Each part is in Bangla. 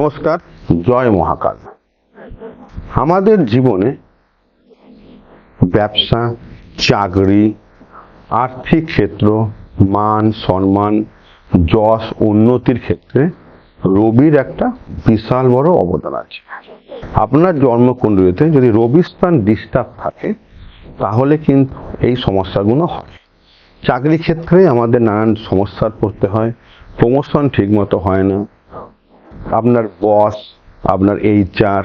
নমস্কার, জয় মহাকাল। আমাদের জীবনে ব্যবসা, চাকরি, আর্থিক ক্ষেত্র, মান, সম্মান, যশ, উন্নতির ক্ষেত্রে রবির একটা বিশাল বড় অবদান আছে। আপনার জন্মকুণ্ডলিতে যদি রবি স্থান ডিস্টার্ব থাকে, তাহলে কিন্তু এই সমস্যাগুলো হয়। চাকরি ক্ষেত্রে আমাদের নানান সমস্যার পড়তে হয় প্রমোশন ঠিকমতো হয় না আপনার বস, আপনার এইচআর,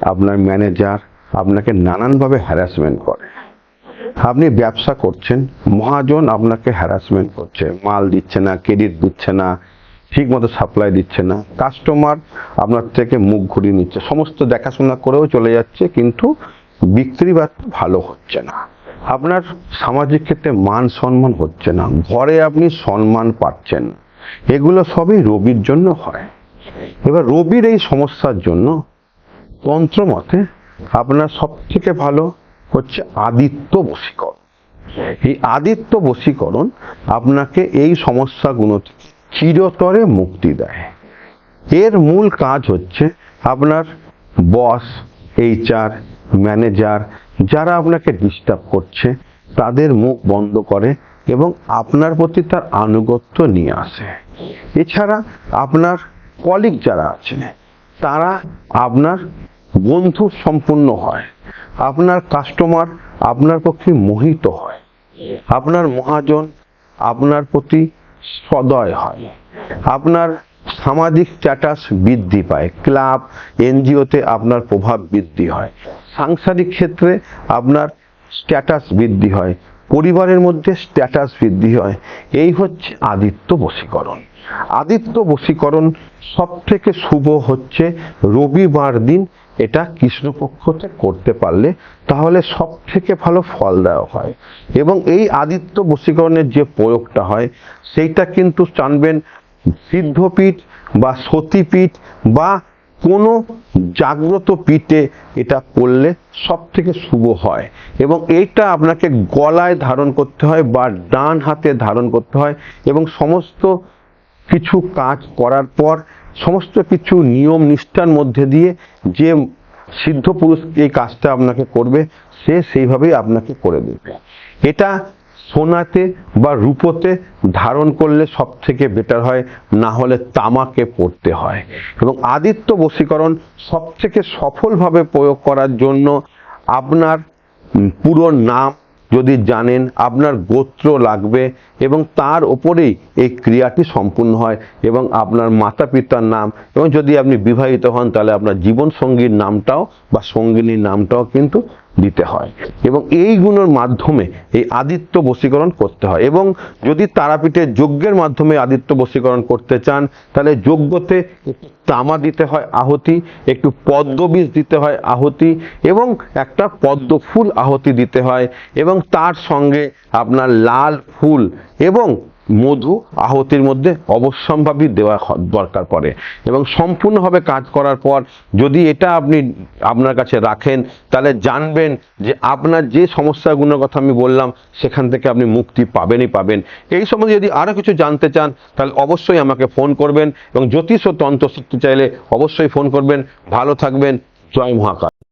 আপনার ম্যানেজার আপনাকে নানানভাবে হ্যারাসমেন্ট করে। আপনি ব্যবসা করছেন, মহাজন আপনাকে হ্যারাসমেন্ট করছে। মাল দিচ্ছে না ক্রেডিট দিচ্ছে না ঠিক মতো সাপ্লাই দিচ্ছে না। কাস্টমার আপনার থেকে মুখ ঘুরিয়ে নিচ্ছে। সমস্ত দেখাশোনা করেও চলে যাচ্ছে, কিন্তু বিক্রি বার্তা ভালো হচ্ছে না। আপনার সামাজিক ক্ষেত্রে মান সম্মান হচ্ছে না। ঘরে আপনি সম্মান পাচ্ছেন এগুলো সবই রবির জন্য হয়। এবার রবির এই সমস্যার জন্য তন্ত্র মতে আপনার সব থেকে ভালো হচ্ছে আদিত্য বশীকরণ। এই আদিত্য বশীকরণ আপনাকে এই সমস্যাগুলো চিরতরে মুক্তি দেয়। এর মূল কাজ হচ্ছে আপনার বস, এইচআর, ম্যানেজার যারা আপনাকে ডিস্টার্ব করছে, তাদের মুখ বন্ধ করে এবং আপনার প্রতি তার আনুগত্য নিয়ে আসে। এছাড়া আপনার কলিগ যারা আছে তারা আপনার বন্ধু সম্পূর্ণ হয়। আপনার কাস্টমার আপনার পক্ষে মোহিত হয়। আপনার মহাজন আপনার প্রতি সদয় হয়। আপনার সামাজিক স্ট্যাটাস বৃদ্ধি পায়। ক্লাব, এনজিওতে আপনার প্রভাব বৃদ্ধি হয়। সাংসারিক ক্ষেত্রে আপনার স্ট্যাটাস বৃদ্ধি হয়। পরিবারের মধ্যে স্ট্যাটাস বৃদ্ধি হয়। এই হচ্ছে আদিত্য বশীকরণ। আদিত্য বশীকরণ সব থেকে শুভ হচ্ছে রবিবার দিন। এটা কৃষ্ণপক্ষতে করতে পারলে তাহলে সব থেকে ভালো ফল দেওয়া হয়। এবং এই আদিত্য বশীকরণের যে প্রয়োগটা হয়, সেইটা কিন্তু জানবেন সিদ্ধপীঠ বা সতীপীঠ বা কোনো জাগ্রত পিঠে এটা করলে সব থেকে শুভ হয়। এবং এইটা আপনাকে গলায় ধারণ করতে হয় বা ডান হাতে ধারণ করতে হয় এবং সমস্ত কিছু কাজ করার পর সমস্ত কিছু নিয়ম নিষ্ঠার মধ্যে দিয়ে যে সিদ্ধ পুরুষ এই কাজটা আপনাকে করবে, সে সেইভাবেই আপনাকে করে দেবে। এটা সোনাতে বা রূপোতে ধারণ করলে সব থেকে বেটার হয়, না হলে তামাকে পড়তে হয়। এবং আদিত্য বশীকরণ সব থেকে সফলভাবে প্রয়োগ করার জন্য আপনার পুরো নাম যদি জানেন আপনার গোত্র লাগবে এবং তার ওপরেই এই ক্রিয়াটি সম্পূর্ণ হয় এবং আপনার মাতা পিতার নাম এবং যদি আপনি বিবাহিত হন তাহলে আপনার জীবন সঙ্গীর নামটাও বা সঙ্গিনীর নামটাও কিন্তু দিতে হয়। এবং এই গুণের মাধ্যমে এই আদিত্য বশীকরণ করতে হয়। এবং যদি তারাপীঠের যজ্ঞের মাধ্যমে আদিত্য বশীকরণ করতে চান, তাহলে যজ্ঞতে তামা দিতে হয় আহতি, একটু পদ্মবীজ দিতে হয় আহতি, এবং একটা পদ্ম ফুল আহতি দিতে হয়। এবং তার সঙ্গে আপনার লাল ফুল এবং মধু আহতির মধ্যে অবশ্যম্ভাবী দেওয়া দরকার পড়ে। এবং সম্পূর্ণভাবে কাজ করার পর যদি এটা আপনি আপনার কাছে রাখেন, তাহলে জানবেন যে আপনার যে সমস্যাগুলোর কথা আমি বললাম, সেখান থেকে আপনি মুক্তি পাবেনই পাবেন। এই সম্বন্ধে যদি আরও কিছু জানতে চান, তাহলে অবশ্যই আমাকে ফোন করবেন এবং জ্যোতিষ ও তন্ত্র শিখতে চাইলে অবশ্যই ফোন করবেন। ভালো থাকবেন। জয় মহাকাল।